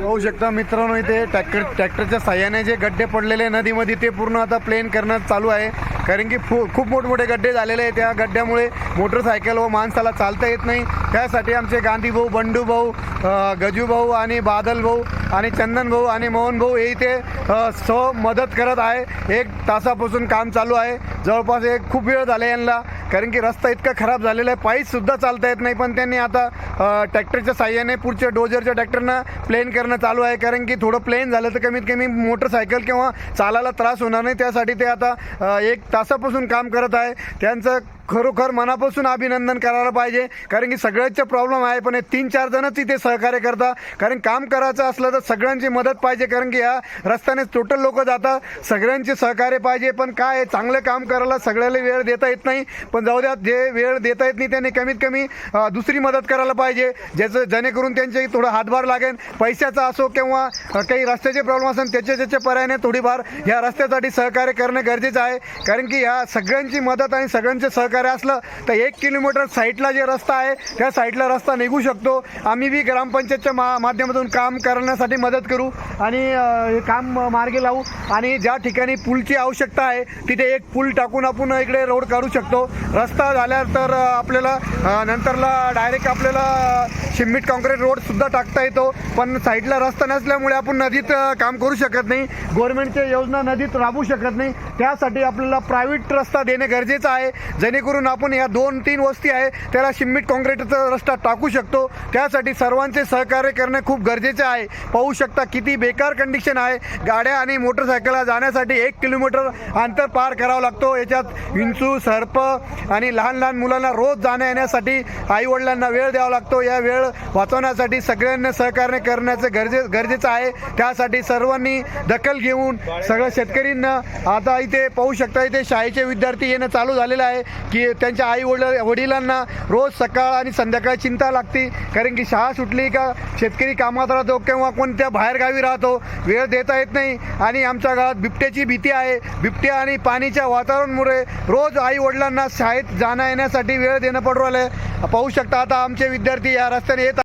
पाहू शकता मित्रांनो इथे ट्रॅक्टर ट्रॅक्टरच्या साह्याने जे गड्डे पडलेले नदीमध्ये ते पूर्ण आता प्लेन करणं चालू आहे. कारण की खूप मोठमोठे गड्डे झालेले आहेत. त्या गड्ड्यामुळे मोटरसायकल व माणसाला चालता येत नाही. त्यासाठी आमचे गांधी भाऊ बंडू भाऊ गजू भाऊ आणि बादल भाऊ आणि चंदन भाऊ आणि मोहन भाऊ हे इथे सो मदत करत आहे. एक तासापासून काम चालू आहे. जवळपास एक खूप वेळ झाला यांना कारण की रस्ता इतका खराब झालेला आहे. पायीसुद्धा चालता येत नाही पण त्यांनी आता ट्रॅक्टरच्या साह्याने पुढच्या डोजरच्या ट्रॅक्टरनं प्लेन करणं चालू आहे. कारण की थोडं प्लेन झालं तर कमीत कमी मोटरसायकल किंवा चालायला त्रास होणार नाही. त्यासाठी ते आता एक तासापासून काम करत आहे. त्यांचं खरोखर मनापासून अभिनंदन करायला पाहिजे. कारण की सगळ्याचे प्रॉब्लेम आहे पण हे तीन चार जणच इथे सहकार्य करतात कारण काम करायचं असलं तर सगळ्यांची मदत पाहिजे. कारण की या रस्त्याने टोटल लोक जातात. सगळ्यांचे सहकार्य पाहिजे. पण काय आहे, चांगलं काम करायला सगळ्याला वेळ देता येत नाही. पण जाऊ द्या जे वेळ देता येत नाही त्यांनी कमीत कमी दुसरी मदत करायला पाहिजे. ज्याचं जेणेकरून त्यांचे थोडं हातभार लागेल. पैशाचा असो किंवा काही रस्त्याचे प्रॉब्लेम असेल त्याच्या त्याच्या पर्यायाने थोडीफार या रस्त्यासाठी सहकार्य करणं गरजेचं आहे. कारण की या सगळ्यांची मदत आणि सगळ्यांचे सहकार्य असलं तर एक किलोमीटर साईडला जे रस्ता आहे त्या साईडला रस्ता निघू शकतो. आम्ही बी ग्रामपंचायतच्या मा माध्यमातून काम करण्यासाठी मदत करू आणि हे काम मार्गी लावू. आणि ज्या ठिकाणी पूलची आवश्यकता आहे तिथे एक पूल टाकून आपण इकडे रोड काढू शकतो. रस्ता झाल्या तर आपल्याला नंतरला डायरेक्ट आपल्याला शिमिट कॉन्क्रीट रोड सुद्धा टाकता येतो. पण साईडला रस्ता नसल्यामुळे आपण नदीत काम करू शकत नाही. गव्हर्नमेंटच्या योजना नदीत राबू शकत नाही. त्यासाठी आपल्याला प्रायव्हेट रस्ता देणे गरजेचं आहे. जेणेकरून आपण या दोन तीन वस्ती आहे त्याला शिम्मीट कॉन्क्रीटचा रस्ता टाकू शकतो. त्यासाठी सर्वांचे सहकार्य करणे खूप गरजेचे आहे. पाहू शकता किती बेकार कंडिशन आहे. गाड्या आणि मोटरसायकलला जाण्यासाठी एक किलोमीटर अंतर पार करावं लागतो. याच्यात विंचू सर्प आणि लहान लहान मुलांना रोज जाण्या येण्यासाठी आई वडिलांना वेळ द्यावा लागतो. या वेळ वाचवण्यासाठी सगळ्यांना सहकार्य करण्याचं गरजे गरजेचं आहे. त्यासाठी सर्वांनी दखल घेऊन सगळ्या शेतकरींना आता इथे पाहू शकता इथे शाळेचे विद्यार्थी येणं चालू झालेलं आहे. की त्यांच्या आई वडील वडिलांना रोज सकाळ आणि संध्याकाळी चिंता लागते कारण की शाळा सुटली का शेतकरी कामात राहतो किंवा कोणत्या बाहेरगावी राहतो वेळ देता येत नाही. आणि आमच्या गावात बिबट्याची भीती आहे. बिबट्या आणि पाणीच्या वातावरणामुळे रोज आई वडिलांना शाळेत जाण्या येण्यासाठी वेळ देणं पडू राहिलं पाहू शकता आता आमचे विद्यार्थी या रस्त्याने येत